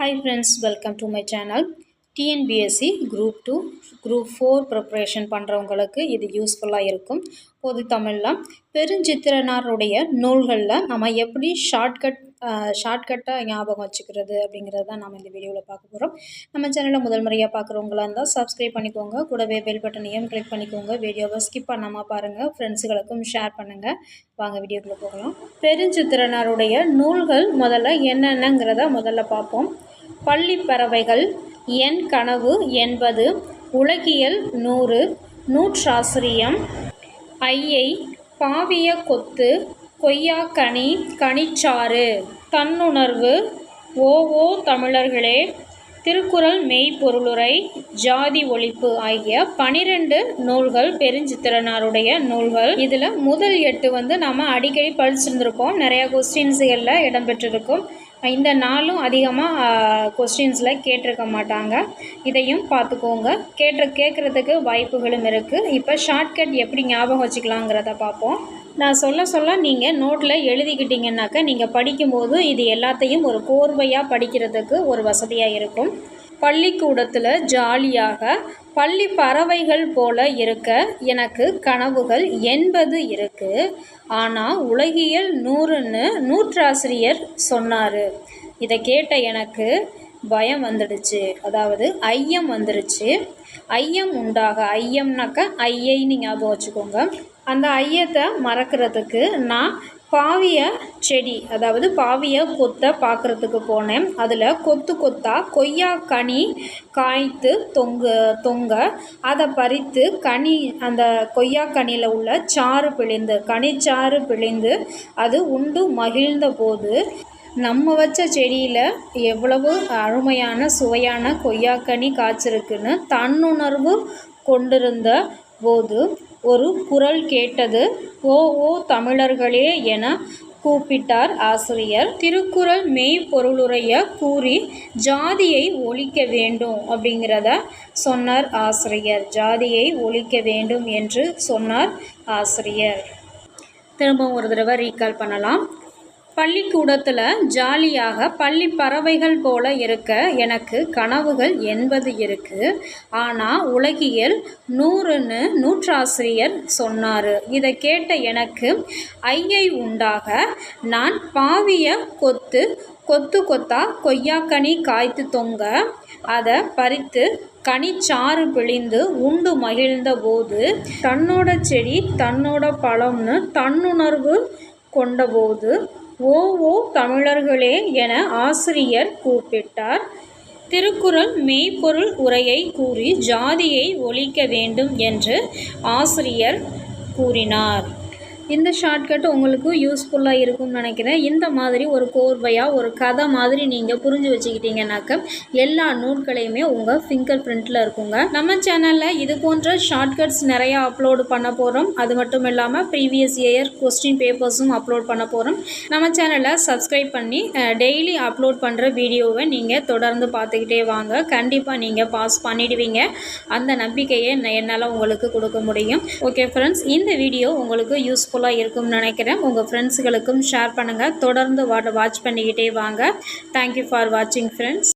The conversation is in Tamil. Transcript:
Hi friends welcome to my channel TNPSC group two group four preparation பண்ணுறவங்களுக்கு இது யூஸ்ஃபுல்லாக இருக்கும். பொது தமிழில் பெருஞ்சித்திரனாருடைய நூல்களில் நம்ம எப்படி ஷார்ட்கட் ஷார்ட்கட்டாக ஞாபகம் வச்சுக்கிறது அப்படிங்கிறது தான் நம்ம இந்த வீடியோவில் பார்க்க போகிறோம் நம்ம சேனலில் முதல் முறையாக பார்க்குறவங்களா இருந்தால் சப்ஸ்கிரைப் பண்ணிக்கோங்க. கூடவே பெல் பட்டனையும் கிளிக் பண்ணிக்கோங்க. வீடியோவை ஸ்கிப் பண்ணாமல் பாருங்கள் ஃப்ரெண்ட்ஸுகளுக்கும் ஷேர் பண்ணுங்கள் வாங்க வீடியோக்குள்ளே போகலாம். பெருஞ்சித்திரனாருடைய நூல்கள் முதல்ல என்னென்னங்கிறத முதல்ல பார்ப்போம். பள்ளி பறவைகள் என் கனவு என்பது உலகியல் நூறு நூற்றாசிரியம் ஐயை பாவிய கொத்து கொய்யா கனி கனிச்சாறு. தன்னுணர்வு ஓ தமிழர்களே! திருக்குறள் மெய்ப்பொருளுரை ஜாதி ஒழிப்பு ஆகிய பனிரெண்டு நூல்கள் பெருஞ்சித்திரனாருடைய நூல்கள். இதில் முதல் எட்டு வந்து நம்ம அடிக்கடி படிச்சிருந்திருக்கோம் நிறையா கொஸ்டின்ஸுகளில் இடம்பெற்றிருக்கும் இந்த நாளும் அதிகமாக கொஸ்டின்ஸில் கேட்டிருக்க மாட்டாங்க. இதையும் பார்த்துக்கோங்க. கேட்டு கேட்குறதுக்கு வாய்ப்புகளும் இருக்குது இப்போ ஷார்ட்கட் எப்படி ஞாபகம் வச்சுக்கலாங்கிறத பார்ப்போம். நான் சொல்ல சொல்ல நீங்கள் நோட்டில் எழுதிக்கிட்டிங்கனாக்கா நீங்கள் படிக்கும்போது இது எல்லாத்தையும் ஒரு கோர்வையாக படிக்கிறதுக்கு ஒரு வசதியாக இருக்கும். பள்ளிக்கூடத்தில் ஜாலியாக பள்ளி பறவைகள் போல இருக்க எனக்கு கனவுகள் எண்பது இருக்குது ஆனால் உலகியல் நூறுன்னு நூற்றாசிரியர் சொன்னார். இதை கேட்ட எனக்கு பயம் வந்துடுச்சு. அதாவது ஐயம் வந்துடுச்சு. ஐயம் உண்டாக ஐயம்னாக்க ஐயைன்னு ஞாபகம் வச்சுக்கோங்க. அந்த ஐயத்தை மறக்கிறதுக்கு நான் பாவிய செடி அதாவது பாவிய கொத்தை பார்க்குறதுக்கு போனேன். அதில் கொத்து கொத்தாக கொய்யா கனி காய்த்து தொங்க தொங்க அதை பறித்து கனி அந்த கொய்யா கனியில் உள்ள சாறு பிழிந்து கனிச்சாறு பிழிந்து அது உண்டு மகிழ்ந்த போது நம்ம வச்ச செடியில் எவ்வளவு அருமையான சுவையான கொய்யாக்கனி காய்ச்சிருக்குன்னு தன்னுணர்வு கொண்டிருந்த போது ஒரு குரல் கேட்டது. ஓ ஓ தமிழர்களே என கூப்பிட்டார் ஆசிரியர். திருக்குறள் மெய்ப்பொருளுரைய கூறி ஜாதியை ஒழிக்க வேண்டும் அப்படிங்கிறத சொன்னார் ஆசிரியர். ஜாதியை ஒழிக்க வேண்டும் என்று சொன்னார் ஆசிரியர். திரும்பவும் ஒரு தடவை ரீகால் பண்ணலாம். பள்ளிக்கூடத்தில் ஜாலியாக பள்ளி பறவைகள் போல இருக்க எனக்கு கனவுகள் எண்பது இருக்குது ஆனால் உலகியல் நூறுன்னு நூற்றாசிரியர் சொன்னார். இதை கேட்ட எனக்கு ஐயை உண்டாக நான் பாவிய கொத்து கொத்து கொத்தா கொய்யாக்கனி காய்த்து தொங்க அதை பறித்து கனிச்சாறு பிழிந்து உண்டு மகிழ்ந்த போது தன்னோட செடி தன்னோட பழம்னு தன்னுணர்வு கொண்டபோது ஓ ஓ தமிழர்களே என ஆசிரியர் கூப்பிட்டார். திருக்குறள் மெய்ப்பொருள் உரையை கூறி ஜாதியை ஒழிக்க வேண்டும் என்று ஆசிரியர் கூறினார். இந்த ஷார்ட்கட் உங்களுக்கு யூஸ்ஃபுல்லாக இருக்கும்னு நினைக்கிறேன். இந்த மாதிரி ஒரு கோர்வையாக ஒரு கதை மாதிரி நீங்கள் புரிஞ்சு வச்சுக்கிட்டீங்கன்னாக்க எல்லா நூல்களையுமே உங்கள் ஃபிங்கர் பிரிண்ட்டில் இருக்குங்க. நம்ம சேனலில் இது போன்ற ஷார்ட்கட்ஸ் நிறையா அப்லோடு பண்ண போகிறோம் அது மட்டும் இல்லாமல் ப்ரீவியஸ் இயர் கொஸ்டின் பேப்பர்ஸும் அப்லோட் பண்ண போகிறோம் நம்ம சேனலை சப்ஸ்கிரைப் பண்ணி டெய்லி அப்லோட் பண்ணுற வீடியோவை நீங்கள் தொடர்ந்து பார்த்துக்கிட்டே வாங்க. கண்டிப்பாக நீங்கள் பாஸ் பண்ணிடுவீங்க. அந்த நம்பிக்கையை என்னால் உங்களுக்கு கொடுக்க முடியும். ஓகே ஃப்ரெண்ட்ஸ் இந்த வீடியோ உங்களுக்கு யூஸ்ஃபுல் யூஸ்ஃபுல்லாக இருக்கும்னு நினைக்கிறேன். உங்கள் ஃப்ரெண்ட்ஸுகளுக்கும் ஷேர் பண்ணுங்கள் தொடர்ந்து வாட்ச் பண்ணிக்கிட்டே வாங்க. தேங்க்யூ ஃபார் வாட்சிங் ஃப்ரெண்ட்ஸ்